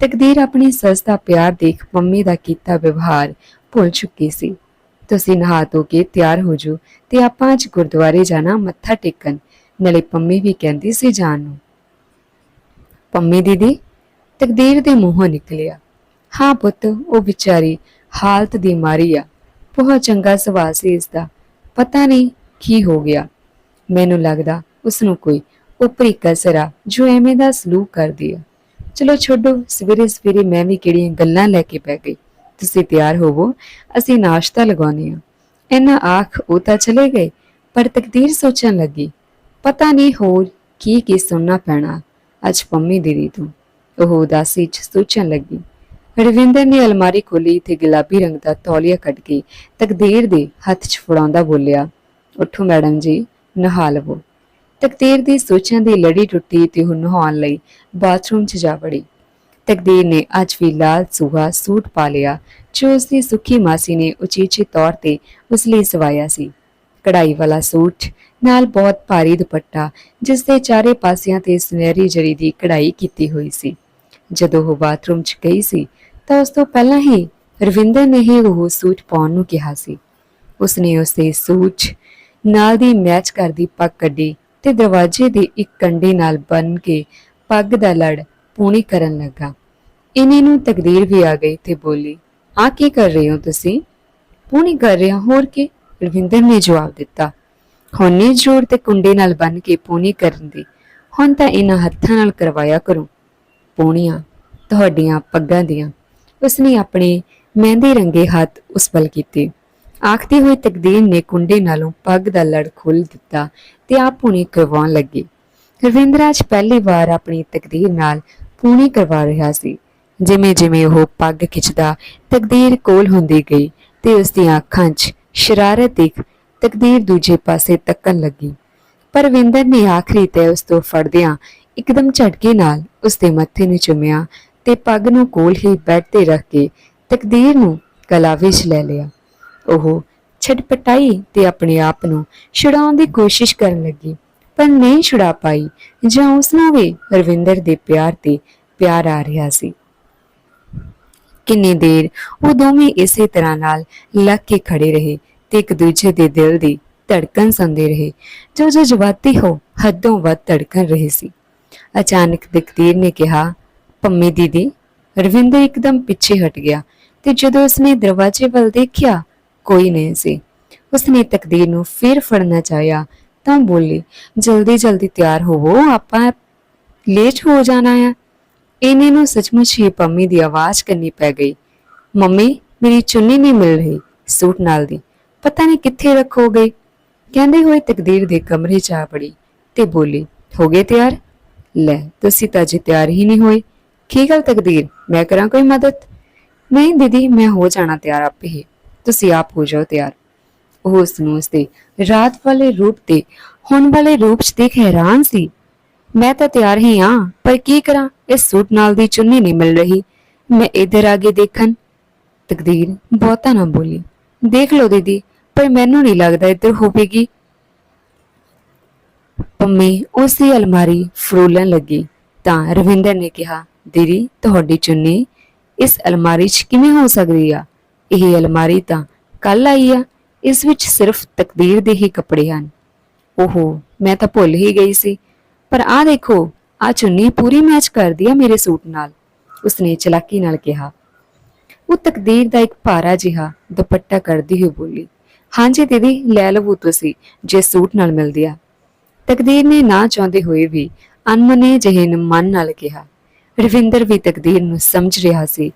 ਤਕਦੀਰ ਆਪਣੀ ਸੱਸ ਦਾ ਪਿਆਰ ਦੇਖ ਮੰਮੀ ਦਾ ਕੀਤਾ ਵਿਵਹਾਰ ਭੁੱਲ ਚੁੱਕੀ ਸੀ। ਤੁਸੀਂ ਨਹਾ ਧੋ ਕੇ ਤਿਆਰ ਹੋ ਜਾਓ ਤੇ ਆਪਾਂ ਅੱਜ ਗੁਰਦੁਆਰੇ ਜਾਣਾ ਮੱਥਾ ਟੇਕਣ। ਨਾਲੇ ਪੰਮੀ ਵੀ ਕਹਿੰਦੀ ਸੀ ਜਾਣ ਨੂੰ। ਪੰਮੀ ਦੀਦੀ, ਤਕਦੀਰ ਦੇ ਮੂੰਹੋਂ ਨਿਕਲਿਆ। ਹਾਂ ਪੁੱਤ, ਉਹ ਵਿਚਾਰੀ ਹਾਲਤ ਦੀ ਮਾਰੀ ਆ। ਬਹੁਤ ਚੰਗਾ ਸਵਾਲ ਸੀ ਇਸ ਦਾ ਪਤਾ ਨਹੀਂ ਕੀ ਹੋ ਗਿਆ। ਮੈਨੂੰ ਲੱਗਦਾ ਉਸ ਨੂੰ ਕੋਈ ਉਪਰੀ ਕਸਰ ਆ, ਜੋ ਐਵੇਂ ਦਾ ਸਲੂਕ ਕਰਦੀ ਆ। ਚਲੋ ਛੱਡੋ ਸਵੇਰੇ ਸਵੇਰੇ ਮੈਂ ਵੀ ਕਿਹੜੀਆਂ ਗੱਲਾਂ ਲੈ ਕੇ ਪੈ ਗਈ। ਤੁਸੀਂ ਤਿਆਰ ਹੋਵੋ, ਅਸੀਂ ਨਾਸ਼ਤਾ ਲਗਾਉਨੇ ਆ ਇਹਨਾਂ ਆਖ ਉਹ ਤਾਂ ਚਲੇ ਗਏ, ਪਰ ਤਕਦੀਰ ਸੋਚਣ ਲੱਗੀ, ਪਤਾ ਨਹੀਂ ਹੋਰ ਕੀ ਕੀ ਸੁਣਨਾ ਪੈਣਾ ਅੱਜ ਪੰਮੀ ਦੀਦੀ ਤੋਂ ਉਹ ਉਦਾਸੀ ਚ ਸੋਚਣ ਲੱਗੀ। ਰਵਿੰਦਰ ਨੇ ਅਲਮਾਰੀ ਖੋਲੀ ਤੇ ਗੁਲਾਬੀ ਰੰਗ ਦਾ ਤੌਲੀਆ ਕੱਢ ਕੇ ਤਕਦੀਰ ਦੇ ਹੱਥ 'ਚ ਫੜਾਉਂਦਾ ਬੋਲਿਆ, ਉੱਠੋ ਮੈਡਮ ਜੀ, ਨਹਾ ਲਵੋ। ਤਕਦੀਰ ਦੀ ਸੋਚਾਂ ਦੀ ਲੜੀ ਟੁੱਟੀ ਤੇ ਉਹ ਨਹਾਉਣ ਲਈ ਬਾਥਰੂਮ 'ਚ ਜਾ ਵੜੀ। ਤਕਦੀਰ ਨੇ ਅੱਜ ਵੀ ਲਾਲ ਸੂਹਾ ਸੂਟ ਪਾ ਲਿਆ। ਜੋ ਉਸ ਦੀ ਸੁੱਖੀ ਮਾਸੀ ਨੇ ਉਚੇਚੇ ਤੌਰ ਤੇ ਉਸ ਲਈ ਸਵਾਇਆ ਸੀ। ਕਢਾਈ ਵਾਲਾ ਸੂਟ, ਨਾਲ ਬਹੁਤ ਭਾਰੀ ਦੁਪੱਟਾ, ਜਿਸ ਦੇ ਚਾਰੇ ਪਾਸਿਆਂ ਤੇ ਸੁਨਹਿਰੀ ਜਰੀ ਦੀ ਕਢਾਈ ਕੀਤੀ ਹੋਈ ਸੀ। ਜਦੋਂ ਉਹ ਬਾਥਰੂਮ 'ਚ ਗਈ ਸੀ, ਤਾਂ ਉਸ ਤੋਂ ਪਹਿਲਾਂ ਹੀ ਰਵਿੰਦਰ ਨੇ ਹੀ ਉਹ ਸੂਟ ਪਾਉਣ ਨੂੰ ਕਿਹਾ ਸੀ। ਉਸਨੇ ਉਸੇ ਸੂਟ ਨਾਲ ਦੀ ਮੈਚ ਕਰਦੀ ਪੱਗ ਕੱਢੀ ਤੇ ਦਰਵਾਜ਼ੇ ਦੇ ਇੱਕ ਕੰਡੇ ਨਾਲ ਬੰਨ ਕੇ ਪੱਗ ਦਾ ਲੜ ਪੂਣੀ ਕਰਨ ਲੱਗਾ। ਇਨੇ ਨੂੰ ਤਕਦੀਰ ਵੀ ਆ ਗਈ ਤੇ ਬੋਲੀ, ਆ ਕੀ ਕਰ ਰਹੇ ਹੋ ਤੁਸੀਂ? ਪੂਣੀ ਕਰ ਰਿਹਾ ਹੋਰ ਕੀ? ਰਵਿੰਦਰ ਨੇ ਜਵਾਬ ਦਿੱਤਾ। ਹੁਣ ਜੋੜ ਤੇ ਕੁੰਡੇ ਨਾਲ ਬੰਨ ਕੇ ਪੂਣੀ ਕਰਨ ਦੀ। ਹੁਣ ਤਾਂ ਇਹਨਾਂ ਹੱਥਾਂ ਨਾਲ ਕਰਵਾਇਆ ਕਰੋ। ਪੂਣੀਆਂ, ਤੁਹਾਡੀਆਂ ਪੱਗਾਂ ਦੀਆਂ। ਉਸਨੇ ਆਪਣੇ ਮਹਿੰਦੇ ਰੰਗੇ ਹੱਥ ਉਸ ਵੱਲ ਕੀਤੇ। ਆਖਦੇ ਹੋਏ ਤਕਦੀਰ ਨੇ ਕੁੰਡੇ ਨਾਲੋਂ ਪੱਗ ਦਾ ਲੜ ਖੋਲ ਦਿੱਤਾ ਤੇ ਆਪ ਪੂਣੀ ਕਰਵਾਉਣ ਲੱਗੀ। ਰਵਿੰਦਰ ਪਹਿਲੀ ਵਾਰ ਆਪਣੀ ਤਕਦੀਰ ਨਾਲ ਪੂਣੀ ਕਰਵਾ ਰਿਹਾ ਸੀ। ਜਿਵੇਂ ਜਿਵੇਂ ਉਹ ਪੱਗ ਖਿੱਚਦਾ ਤਕਦੀਰ ਕੋਲ ਹੁੰਦੀ ਗਈ ਤੇ ਉਸ ਦੀਆਂ ਅੱਖਾਂ 'ਚ ਸ਼ਰਾਰਤ ਦੇਖ ਤਕਦੀਰ ਦੂਜੇ ਪਾਸੇ ਤੱਕਣ ਲੱਗੀ। ਪਰਵਿੰਦਰ ਨੇ ਆਖਰੀ ਤੇ ਉਸ ਤੋਂ ਫੜਦਿਆਂ ਇੱਕਦਮ ਝਟਕੇ ਨਾਲ ਉਸ ਦੇ ਮੱਥੇ ਨੂੰ ਚੁੰਮਿਆ ਤੇ ਪੱਗ ਨੂੰ ਕੋਲ ਹੀ ਬੈੱਡ ਤੇ ਰੱਖ ਕੇ ਤਕਦੀਰ ਨੂੰ ਕਲਾਵੇ ਵਿੱਚ ਲੈ ਲਿਆ। ਉਹ ਛਟਪਟਾਈ ਤੇ ਆਪਣੇ ਆਪ ਨੂੰ ਛੁਡਾਉਣ ਦੀ ਕੋਸ਼ਿਸ਼ ਕਰਨ ਲੱਗੀ। ਪਰ ਨਹੀਂ ਛੁਡਾ ਪਾਈ, ਜਾਂ ਉਸ ਨੂੰ ਵੀ ਰਵਿੰਦਰ ਦੇ ਪਿਆਰ ਤੇ ਪਿਆਰ ਆ ਰਿਹਾ ਸੀ। ਕਿੰਨੀ ਦੇਰ ਉਹ ਦੋਵੇਂ ਇਸੇ ਤਰ੍ਹਾਂ ਨਾਲ ਲੱਗ ਕੇ ਖੜੇ ਰਹੇ ਤੇ ਇੱਕ ਦੂਜੇ ਦੇ ਦਿਲ ਦੀ ਧੜਕਣ ਸੁਣਦੇ ਰਹੇ। ਜੋ ਜੋ ਜਵਾਤੀ ਹੋ, ਹੱਦੋਂ ਵੱਧ ਧੜਕਣ ਰਹੇ ਸੀ। ਅਚਾਨਕ ਤਕਦੀਰ ਨੇ ਕਿਹਾ, ਪੰਮੀ ਦੀਦੀ, ਰਵਿੰਦਰ ਇੱਕਦਮ ਪਿੱਛੇ ਹਟ ਗਿਆ ਤੇ ਜਦੋਂ ਉਸਨੇ ਦਰਵਾਜ਼ੇ ਵੱਲ ਦੇਖਿਆ, ਕੋਈ ਨਹੀਂ ਸੀ। ਉਸਨੇ ਤਕਦੀਰ ਨੂੰ ਫਿਰ ਫੜਨਾ ਚਾਹਿਆ ਤਾਂ ਬੋਲੀ, ਜਲਦੀ ਜਲਦੀ ਤਿਆਰ ਹੋਵੋ, ਆਪਾਂ ਲੇਟ ਹੋ ਜਾਣਾ ਹੈ ਇਹਨੇ ਨੂੰ ਸੱਚਮੁੱਚ ਹੀ ਪੰਮੀ ਦੀ ਆਵਾਜ਼ ਕਰਨੀ ਪੈ ਗਈ। ਮੰਮੀ, ਮੇਰੀ ਚੁੰਨੀ ਨਹੀਂ ਮਿਲ ਰਹੀ ਸੂਟ ਨਾਲ ਦੀ, ਪਤਾ ਨਹੀਂ ਕਿੱਥੇ ਰੱਖੋ ਗਈ ਕਹਿੰਦੇ ਹੋਏ ਤਕਦੀਰ ਦੇ ਕਮਰੇ 'ਚ ਆ ਪੜੀ ਤੇ ਬੋਲੀ, ਹੋ ਗਏ ਤਿਆਰ? ਲੈ, ਤੁਸੀਂ ਤਾਂ ਅਜੇ ਤਿਆਰ ਹੀ ਨਹੀਂ ਹੋਏ। ਕੀ ਗੱਲ ਤਕਦੀਰ? ਮੈਂ ਕਰਾਂ ਕੋਈ ਮਦਦ? ਨਹੀਂ ਦੀਦੀ, ਮੈਂ ਹੋ ਜਾਣਾ ਤਿਆਰ ਆਪੇ ਹੀ। ਤੁਸੀਂ ਆਪ ਹੋ ਜਾਓ ਤਿਆਰ। ਉਹ ਉਸ ਨੂੰ ਉਸਦੇ ਰਾਤ ਵਾਲੇ ਰੂਪ ਤੇ ਹੁਣ ਵਾਲੇ ਰੂਪ 'ਚ ਦੇਖ ਹੈਰਾਨ ਸੀ। ਮੈਂ ਤਾਂ ਤਿਆਰ ਹੀ ਹਾਂ ਪਰ ਕੀ ਕਰਾਂ? ਇਸ ਸੂਟ ਨਾਲ ਦੀ ਚੁੰਨੀ ਨਹੀਂ ਮਿਲ ਰਹੀ। ਮੈਂ ਇਧਰ ਆਗੇ ਦੇਖਣ। ਤਕਦੀਰ ਬਹੁਤਾ ਨਾ ਬੋਲੀ। ਦੇਖ ਲਓ ਦੀਦੀ, ਪਰ ਮੈਨੂੰ ਨਹੀਂ ਲੱਗਦਾ ਇੱਧਰ ਹੋਵੇਗੀ। ਪੰਮੀ ਉਸ ਅਲਮਾਰੀ ਫਰੋਲਣ ਲੱਗੀ। ਤਾਂ ਰਵਿੰਦਰ ਨੇ ਕਿਹਾ, ਦੀਦੀ, ਤੁਹਾਡੀ ਚੁੰਨੀ ਇਸ ਅਲਮਾਰੀ 'ਚ ਕਿਵੇਂ ਹੋ ਸਕਦੀ ਆ? ਇਹ ਅਲਮਾਰੀ ਤਾਂ ਕੱਲ ਆਈ ਆ। ਇਸ ਵਿੱਚ ਸਿਰਫ ਤਕਦੀਰ ਦੇ ਹੀ ਕੱਪੜੇ ਹਨ। ਓਹੋ, ਮੈਂ ਤਾਂ ਭੁੱਲ ਹੀ ਗਈ ਸੀ। ਪਰ ਆਹ ਦੇਖੋ ਆ ਚੁੰਨੀ ਪੂਰੀ ਮੈਚ ਕਰਦੀ ਆ ਮੇਰੇ ਸੂਟ ਨਾਲ, ਉਸਨੇ ਚਲਾਕੀ ਨਾਲ ਕਿਹਾ। ਉਹ ਤਕਦੀਰ ਦਾ ਇੱਕ ਭਾਰਾ ਜਿਹਾ ਦੁਪੱਟਾ ਕਰਦੀ ਹੋਈ ਬੋਲੀ, ਹਾਂਜੀ ਦੀਦੀ, ਲੈ ਲਵੋ ਤੁਸੀਂ, ਜੇ ਸੂਟ ਨਾਲ ਮਿਲਦੀ ਆ। ਤਕਦੀਰ ਨੇ ਨਾ ਚਾਹੁੰਦੇ ਹੋਏ ਵੀ ਅਨਮਨੇ ਜਿਹੇ ਨੂੰ ਮਨ ਨਾਲ ਕਿਹਾ। ਰਵਿੰਦਰ ਵੀ ਤਕਦੀਰ ਨੂੰ ਸਮਝ ਰਿਹਾ ਸੀ।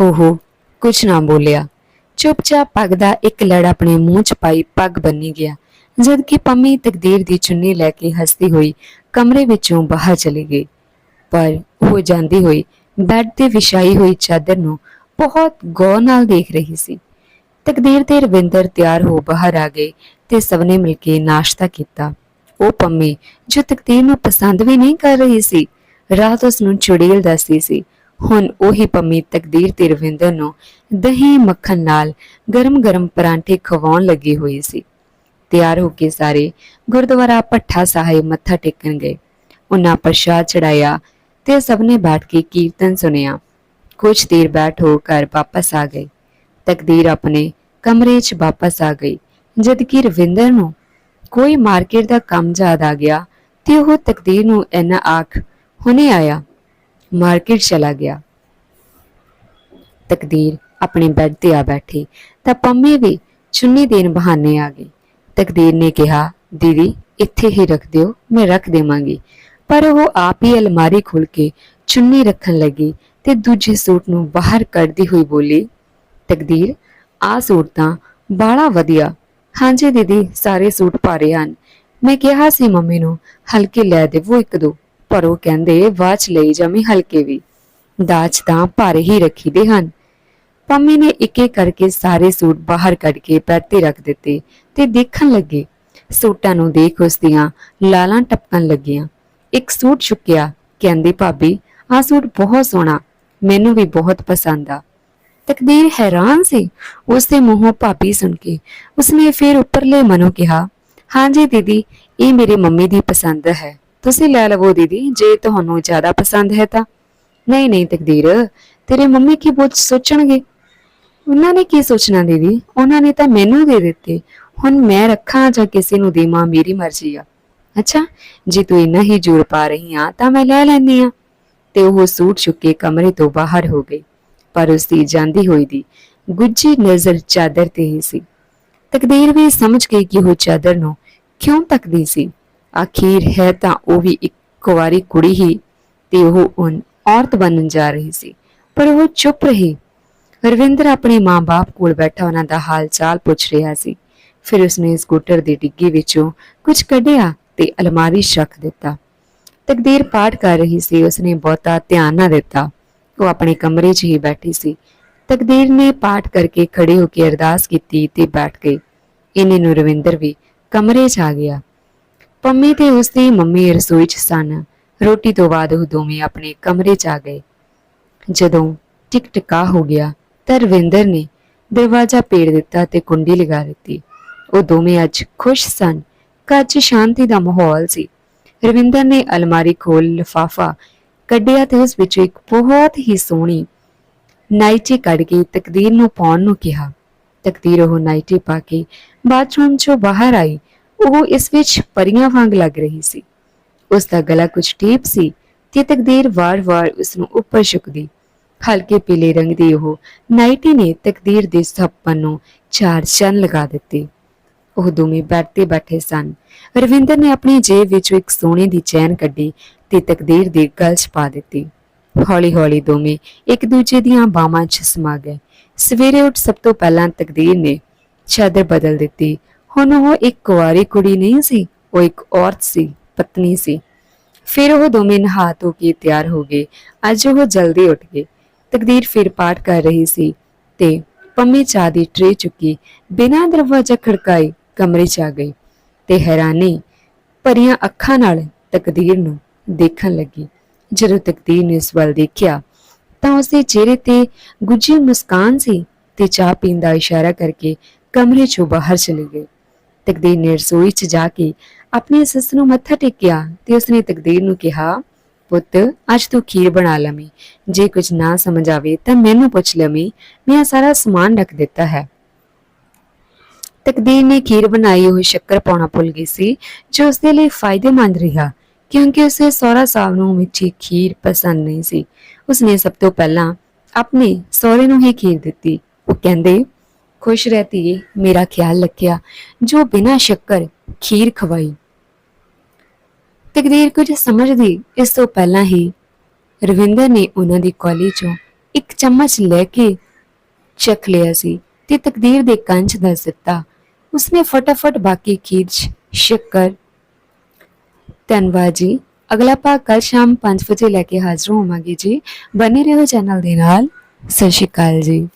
ਉਹ ਕੁਝ ਨਾ ਬੋਲਿਆ। ਚੁੱਪਚਾਪ ਪੱਗ ਦਾ ਇੱਕ ਲੜ ਆਪਣੇ ਮੂੰਹ 'ਚ ਪਾਈ ਪੱਗ ਬੰਨੀ ਗਿਆ। ਜਦ ਕਿ ਪੰਮੀ ਤਕਦੀਰ ਦੀ ਚੁੰਨੀ ਲੈ ਕੇ ਹੱਸਦੀ ਹੋਈ ਕਮਰੇ ਵਿੱਚੋਂ ਬਾਹਰ ਚਲੀ ਗਈ। ਪਰ ਉਹ ਜਾਂਦੀ ਹੋਈ ਬੈੱਡ ਤੇ ਵਿਛਾਈ ਹੋਈ ਚਾਦਰ ਨੂੰ ਬਹੁਤ ਗੌਰ ਨਾਲ ਦੇਖ ਰਹੀ ਸੀ। ਤਕਦੀਰ ਤੇ ਰਵਿੰਦਰ ਤਿਆਰ ਹੋ ਬਾਹਰ ਆ ਗਏ ਤੇ ਸਭ ਨੇ ਮਿਲ ਕੇ ਨਾਸ਼ਤਾ ਕੀਤਾ। ਉਹ ਪੰਮੀ ਜੋ ਤਕਦੀਰ ਨੂੰ ਪਸੰਦ ਵੀ ਨਹੀਂ ਕਰ ਰਹੀ ਸੀ, ਰਾਤ ਉਸ ਨੂੰ ਚੁੜੇਲ ਦੱਸਦੀ ਸੀ ਹੁਣ ਉਹੀ ਪੰਮੀ ਤਕਦੀਰ ਤੇ ਰਵਿੰਦਰ ਨੂੰ ਦਹੀਂ ਮੱਖਣ ਨਾਲ ਗਰਮ-ਗਰਮ ਪਰਾਂਠੇ ਖਵਾਉਣ ਲੱਗੀ ਹੋਈ ਸੀ। ਤਿਆਰ ਹੋ ਕੇ ਸਾਰੇ ਗੁਰਦੁਆਰਾ ਪੱਠਾ ਸਾਹਿਬ ਮੱਥਾ ਟੇਕਣ ਗਏ। ਉਹਨਾਂ ਪ੍ਰਸ਼ਾਦ ਚੜਾਇਆ ਤੇ ਸਭ ਨੇ ਬੈਠ ਕੇ ਕੀਰਤਨ ਸੁਨਿਆ ਕੁਝ ਦੇਰ ਬੈਠ ਹੋ ਘਰ ਵਾਪਸ ਆ ਗਏ। ਤਕਦੀਰ ਆਪਣੇ ਕਮਰੇ 'ਚ ਵਾਪਸ ਆ ਗਈ, ਜਦ ਕਿ ਰਵਿੰਦਰ ਨੂੰ ਕੋਈ ਮਾਰਕੀਟ ਦਾ ਕੰਮ ਯਾਦ ਆ ਗਿਆ ਤੇ ਉਹ ਤਕਦੀਰ ਨੂੰ ਇਹਨਾਂ ਆਖ ਹੁਣੇ ਆਇਆ। ਮਾਰਕੀਟ ਚਲਾ ਗਿਆ। ਤਕਦੀਰ ਆਪਣੇ ਬੈੱਡ ਤੇ ਆ ਬੈਠੀ। ਤਾਂ ਪੰਮੀ ਵੀ ਚੁੰਨੀ ਦੇਣ ਬਹਾਨੇ ਆ ਗਈ। ਤਕਦੀਰ ਨੇ ਕਿਹਾ, ਦੀਦੀ, ਇੱਥੇ ਹੀ ਰੱਖ ਦਿਓ, ਮੈਂ ਰੱਖ ਦੇਵਾਂਗੀ। ਪਰ ਉਹ ਆਪ ਹੀ ਅਲਮਾਰੀ ਖੋਲ ਕੇ ਚੁੰਨੀ ਰੱਖਣ ਲੱਗੀ ਤੇ ਦੂਜੇ ਸੂਟ ਨੂੰ ਬਾਹਰ ਕੱਢਦੀ ਹੋਈ ਬੋਲੀ, ਤਕਦੀਰ ਆ ਸੂਟ ਤਾਂ ਬਾਲਾ ਵਧੀਆ। ਹਾਂਜੀ, ਦੀਦੀ, ਸਾਰੇ ਸੂਟ ਭਾਰੇ ਹਨ। ਮੈਂ ਕਿਹਾ ਸੀ ਮੰਮੀ ਨੂੰ, ਹਲਕੇ ਲੈ ਦੇਵੋ ਇੱਕ ਦੋ। ਪਰ ਉਹ ਕਹਿੰਦੇ ਵਾਚ ਲਈ ਜਾਵੇਂ ਹਲਕੇ ਵੀ। ਦਾਜ ਤਾਂ ਭਾਰੇ ਹੀ ਰੱਖੀਦੇ ਹਨ। ਪੰਮੀ ਨੇ ਇੱਕ ਇੱਕ ਕਰਕੇ ਸਾਰੇ ਸੂਟ ਬਾਹਰ ਕੱਢ ਕੇ ਬੈੱਡ ਰੱਖ ਦਿੱਤੇ ਤੇ ਦੇਖਣ ਲੱਗੇ। ਸੂਟਾਂ ਨੂੰ ਦੇਖ ਉਸ ਦੀਆਂ ਲਾਲਾਂ ਟਪਕਣ ਲੱਗੀਆਂ। ਇੱਕ ਸੂਟ ਚੁੱਕਿਆ, ਕਹਿੰਦੀ, ਭਾਬੀ, ਆਹ ਸੂਟ ਬਹੁਤ ਸੋਹਣਾ, ਮੈਨੂੰ ਵੀ ਬਹੁਤ ਪਸੰਦ ਆ। ਤਕਦੀਰ ਹੈਰਾਨ ਸੀ। ਉਸ ਦੇ ਮੂੰਹੋਂ ਭਾਬੀ ਸੁਣ ਕੇ ਉਸਨੇ ਫਿਰ ਉੱਪਰਲੇ ਮਨੋਂ ਕਿਹਾ ਹਾਂਜੀ ਦੀਦੀ, ਇਹ ਮੇਰੀ ਮੰਮੀ ਦੀ ਪਸੰਦ ਹੈ। ਤੁਸੀਂ ਲੈ ਲਵੋ ਦੀਦੀ, ਜੇ ਤੁਹਾਨੂੰ ਜ਼ਿਆਦਾ ਪਸੰਦ ਹੈ ਤਾਂ। ਨਹੀਂ ਨਹੀਂ ਤਕਦੀਰ, ਤੇਰੇ ਮੰਮੀ ਕੀ ਬਹੁਤ ਸੋਚਣਗੇ? ਉਹਨਾਂ ਨੇ ਕੀ ਸੋਚਣਾ ਦੀਦੀ? ਉਹਨਾਂ ਨੇ ਤਾਂ ਮੈਨੂੰ ਦੇ ਦਿੱਤੇ। ਹੁਣ ਮੈਂ ਰੱਖਾਂ ਜਾਂ ਕਿਸੇ ਨੂੰ ਦੇਵਾਂ ਮੇਰੀ ਮਰਜ਼ੀ ਆ। ਅੱਛਾ, ਜੇ ਤੂੰ ਇੰਨਾ ਹੀ ਜ਼ੋਰ ਪਾ ਰਹੀ ਆ, ਤਾਂ ਮੈਂ ਲੈ ਲੈਂਦੀ ਆ। ਤੇ ਉਹ ਸੂਟ ਚੁੱਕ ਕੇ ਕਮਰੇ ਤੋਂ ਬਾਹਰ ਹੋ ਗਈ ਪਰ ਉਸ ਦੀ ਜਾਂਦੀ ਹੋਈ ਦੀ ਗੁੱਜੀ ਨਜ਼ਰ ਚਾਦਰ ਤੇ ਹੀ ਸੀ। ਤਕਦੀਰ ਵੀ ਸਮਝ ਗਈ ਕਿ ਉਹ ਚਾਦਰ ਨੂੰ ਕਿਉਂ ਤੱਕਦੀ ਸੀ। ਆਖੀਰ ਹੈ ਤਾਂ ਉਹ ਵੀ ਇੱਕ ਕੁਵਾਰੀ ਕੁੜੀ ਹੀ ਤੇ ਉਹ ਉਨ, ਔਰਤ ਬਣਨ ਜਾ ਰਹੀ ਸੀ। ਪਰ ਉਹ ਚੁੱਪ ਰਹੀ। ਰਵਿੰਦਰ ਆਪਣੇ ਮਾਂ-ਬਾਪ ਕੋਲ ਬੈਠਾ ਉਹਨਾਂ ਦਾ ਹਾਲ ਚਾਲ ਪੁੱਛ ਰਿਹਾ ਸੀ। ਫਿਰ ਉਸਨੇ ਸਕੂਟਰ ਦੀ ਡਿੱਗੀ ਵਿੱਚੋਂ ਕੁਝ ਕੱਢਿਆ ਤੇ ਅਲਮਾਰੀ 'ਚ ਦਿੱਤਾ। ਤਕਦੀਰ ਪਾਠ ਕਰ ਰਹੀ ਸੀ, ਉਸਨੇ ਬਹੁਤਾ ਧਿਆਨ ਨਾ ਦਿੱਤਾ। ਉਹ ਆਪਣੇ ਕਮਰੇ 'ਚ ਹੀ ਬੈਠੀ ਸੀ। ਤਕਦੀਰ ਨੇ ਪਾਠ ਕਰਕੇ ਖੜੇ ਹੋ ਕੇ ਅਰਦਾਸ ਕੀਤੀ ਤੇ ਬੈਠ ਗਈ। ਇਹਨੇ ਨੂੰ ਰਵਿੰਦਰ ਵੀ ਕਮਰੇ 'ਚ ਆ ਗਿਆ। ਪੰਮੀ ਤੇ ਉਸਦੀ ਮੰਮੀ ਰਸੋਈ 'ਚ ਸਨ। ਰੋਟੀ ਤੋਂ ਬਾਅਦ ਉਹ ਦੋਵੇਂ ਆਪਣੇ ਕਮਰੇ 'ਚ ਆ ਗਏ। ਜਦੋਂ ਟਿਕ ਟਿਕਾ ਹੋ ਗਿਆ ਤਾਂ ਰਵਿੰਦਰ ਨੇ ਦਰਵਾਜ਼ਾ ਪੇੜ ਦਿੱਤਾ ਤੇ ਕੁੰਡੀ ਲਗਾ ਦਿੱਤੀ। ਉਹ ਦੋਵੇਂ ਅੱਜ ਖੁਸ਼ ਸਨ। ਘਰ 'ਚ ਸ਼ਾਂਤੀ ਦਾ ਮਾਹੌਲ ਸੀ। ਰਵਿੰਦਰ ਨੇ ਅਲਮਾਰੀ ਖੋਲ ਲਿਫਾਫਾ ਕੱਢਿਆ ਤੇ ਉਸ ਵਿੱਚੋਂ ਇੱਕ ਬਹੁਤ ਹੀ ਸੋਹਣੀ ਨਾਈਟੀ ਕੱਢ ਕੇ ਤਕਦੀਰ ਨੂੰ ਪਾਉਣ ਨੂੰ ਕਿਹਾ। ਤਕਦੀਰ ਉਹ ਨਾਈਟੀ ਪਾ ਕੇ ਬਾਥਰੂਮ 'ਚੋਂ ਬਾਹਰ ਆਈ ਉਹ ਇਸ ਵਿੱਚ ਪਰੀਆਂ ਵਾਂਗ ਲੱਗ ਰਹੀ ਸੀ। ਉਸ ਦਾ ਗਲਾ ਕੁਝ ਟੀਪ ਸੀ ਤੇ ਤਕਦੀਰ ਵਾਰ-ਵਾਰ ਉਸ ਨੂੰ ਉੱਪਰ ਚੁੱਕਦੀ ਹਲਕੇ ਪੀਲੇ ਰੰਗ ਦੀ ਉਹ ਨਾਈਟੀ ਨੇ ਤਕਦੀਰ ਦੇ ਸੱਪਨ ਨੂੰ ਚਾਰ ਚੰਨ ਲਗਾ ਦਿੱਤੇ। ਉਹ ਦੋਵੇਂ ਬੈੱਡ ਤੇ ਬੈਠੇ ਸਨ। ਰਵਿੰਦਰ ਨੇ ਆਪਣੀ ਜੇਬ ਵਿੱਚੋਂ ਇੱਕ ਸੋਨੇ ਦੀ ਚੈਨ ਕੱਢੀ ਤੇ ਤਕਦੀਰ ਦੇ ਗਲ 'ਚ ਪਾ ਦਿੱਤੀ। ਹੌਲੀ-ਹੌਲੀ ਦੋਵੇਂ ਇੱਕ ਦੂਜੇ ਦੀਆਂ ਬਾਹਾਂ 'ਚ ਸਮਾ ਗਏ। ਸਵੇਰੇ ਉੱਠ ਸਭ ਤੋਂ ਪਹਿਲਾਂ ਤਕਦੀਰ ਨੇ ਚਾਦਰ ਬਦਲ ਦਿੱਤੀ। ਹੁਣ ਉਹ ਇੱਕ ਕੁਆਰੀ ਕੁੜੀ ਨਹੀਂ ਸੀ, ਉਹ ਇੱਕ ਔਰਤ ਸੀ, ਪਤਨੀ ਸੀ। ਫਿਰ ਉਹ ਦੋਵੇਂ ਨਹਾ ਧੋ ਕੇ ਤਿਆਰ ਹੋ ਗਏ। ਅੱਜ ਉਹ ਜਲਦੀ ਉੱਠ ਗਏ। ਤਕਦੀਰ ਫਿਰ ਪਾਠ ਕਰ ਰਹੀ ਸੀ ਤੇ ਪੰਮੀ ਚਾਹ ਦੀ ਟਰੇ ਚੁੱਕੀ, ਬਿਨਾਂ ਦਰਵਾਜ਼ਾ ਖੜਕਾਏ ਕਮਰੇ 'ਚ ਆ ਗਈ ਤੇ ਹੈਰਾਨੀ ਭਰੀਆਂ ਅੱਖਾਂ ਨਾਲ ਤਕਦੀਰ ਨੂੰ ਦੇਖਣ ਲੱਗੀ। ਜਦੋਂ ਤਕਦੀਰ ਨੇ ਇਸ ਵੱਲ ਦੇਖਿਆ, ਤਾਂ ਉਸਦੇ ਚਿਹਰੇ ਤੇ ਗੁੱਝੀ ਮੁਸਕਾਨ ਸੀ ਤੇ ਚਾਹ ਪੀਣ ਦਾ ਇਸ਼ਾਰਾ ਕਰਕੇ ਕਮਰੇ 'ਚੋਂ ਬਾਹਰ ਚਲੀ ਗਈ ਤਕਦੀਰ ਨੇ ਰਸੋਈ 'ਚ ਜਾ ਕੇ ਆਪਣੀ ਸੱਸ ਨੂੰ ਮੱਥਾ ਟੇਕਿਆ ਤੇ ਉਸਨੇ ਤਕਦੀਰ ਨੂੰ ਕਿਹਾ, ਪੁੱਤ, ਅੱਜ ਤੂੰ ਖੀਰ ਬਣਾ ਲਵੀਂ। ਜੇ ਕੁਝ ਨਾ ਸਮਝ ਆਵੇ ਤਾਂ ਮੈਨੂੰ ਪੁੱਛ ਲਵੀਂ। ਮੈਂ ਸਾਰਾ ਸਮਾਨ ਰੱਖ ਦਿੱਤਾ ਹੈ ਤਕਦੀਰ ਨੇ ਖੀਰ ਬਣਾਈ, ਉਹ ਸ਼ੱਕਰ ਪਾਉਣਾ ਭੁੱਲ ਗਈ ਸੀ, ਜੋ ਉਸਦੇ ਲਈ ਫਾਇਦੇਮੰਦ ਰਿਹਾ, ਕਿਉਂਕਿ ਉਸੇ ਸਹੁਰਾ ਸਾਹਿਬ ਨੂੰ ਮਿੱਠੀ ਖੀਰ ਪਸੰਦ ਨਹੀਂ ਸੀ। ਉਸਨੇ ਸਭ ਤੋਂ ਪਹਿਲਾਂ ਆਪਣੇ ਸਹੁਰੇ ਨੂੰ ਹੀ ਖੀਰ ਦਿੱਤੀ। ਉਹ ਕਹਿੰਦੇ ਖੁਸ਼ ਰਹਤੀ ਏ, ਮੇਰਾ ਖਿਆਲ ਰੱਖਿਆ, ਜੋ ਬਿਨਾਂ ਸ਼ੱਕਰ ਖੀਰ ਖਵਾਈ। ਤਕਦੀਰ ਕੁਝ ਸਮਝਦੀ, ਇਸ ਤੋਂ ਪਹਿਲਾਂ ਹੀ ਰਵਿੰਦਰ ਨੇ ਉਹਨਾਂ ਦੀ ਕੌਲੀ ਚੋਂ ਇੱਕ ਚਮਚ ਲੈ ਕੇ ਚੱਖ ਲਿਆ ਸੀ ਤੇ ਤਕਦੀਰ ਦੇ ਕੰਨ 'ਚ ਦਿੱਤਾ, ਉਸਨੇ ਫਟਾਫਟ ਬਾਕੀ ਖੀਰ ਸ਼ੱਕਰ ਧੰਨਵਾਦ ਜੀ। ਅਗਲਾ ਭਾਗ ਕੱਲ ਸ਼ਾਮ 5 ਵਜੇ ਲੈ ਕੇ ਹਾਜ਼ਰ ਹੋਵਾਂਗੇ ਜੀ। ਬਨੇ ਰਹੋ ਚੈਨਲ ਦੇ ਨਾਲ। ਸਤਿ ਸ਼੍ਰੀ ਅਕਾਲ ਜੀ।